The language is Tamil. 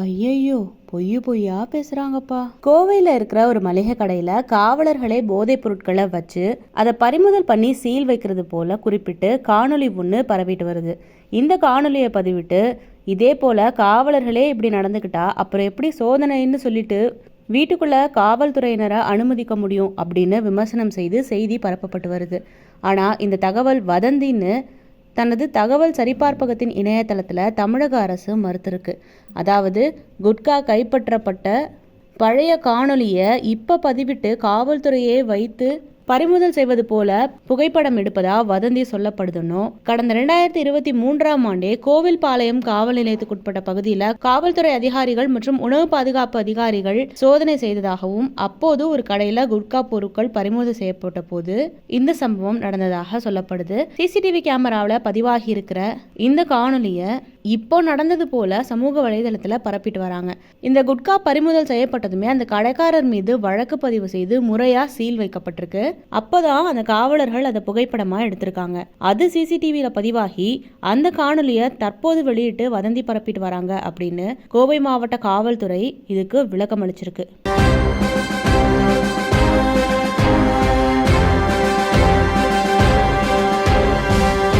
ஐயையோ பொய் பொய்யா பேசுறாங்கப்பா. கோவையில இருக்கிற ஒரு மளிகை கடையில காவலர்களே போதைப் பொருட்களை வச்சு அதை பறிமுதல் பண்ணி சீல் வைக்கிறது போல குறிப்பிட்டு காணொளி ஒன்று பரவிட்டு வருது. இந்த காணொலியை பதிவிட்டு இதே போல காவலர்களே இப்படி நடந்துக்கிட்டா அப்புறம் எப்படி சோதனைன்னு சொல்லிட்டு வீட்டுக்குள்ள காவல்துறையினரை அனுமதிக்க முடியும் அப்படின்னு விமர்சனம் செய்து செய்தி பரப்பப்பட்டு வருது. ஆனா இந்த தகவல் வதந்தின்னு தனது தகவல் சரிபார்ப்பகத்தின் இணையதளத்தில் தமிழக அரசு மறுத்திருக்கு. அதாவது குட்கா கைப்பற்றப்பட்ட பழைய காணொலியை இப்போ பதிவிட்டு காவல்துறையே வைத்து பறிமுதல் செய்வது போல புகைப்படம் எடுப்பதா வதந்தி சொல்லப்படுதுன்னோ கடந்த ரெண்டாயிரத்தி இருபத்தி மூன்றாம் ஆண்டே கோவில்பாளையம் காவல் நிலையத்துக்குட்பட்ட பகுதியில் காவல்துறை அதிகாரிகள் மற்றும் உணவு பாதுகாப்பு அதிகாரிகள் சோதனை செய்ததாகவும் அப்போது ஒரு கடையில் குட்கா பொருட்கள் பறிமுதல் செய்யப்பட்ட போது இந்த சம்பவம் நடந்ததாக சொல்லப்படுது. சிசிடிவி கேமராவில் பதிவாகி இருக்கிற இந்த காணொலியை இப்போ நடந்தது போல சமூக வலைதளத்தில் பரப்பிட்டு வராங்க. இந்த குட்கா பறிமுதல் செய்யப்பட்டதுமே அந்த கடைக்காரர் மீது வழக்கு பதிவு செய்து முறையாக சீல் வைக்கப்பட்டிருக்கு. அப்போதான் அந்த காவலர்கள் அதை புகைப்படமாக எடுத்திருக்காங்க. அது சிசிடிவியில் பதிவாகி அந்த காணொலியை தற்போது வெளியிட்டு வதந்தி பரப்பிட்டு வராங்க அப்படின்னு கோவை மாவட்ட காவல்துறை இதுக்கு விளக்கம் அளிச்சிருக்கு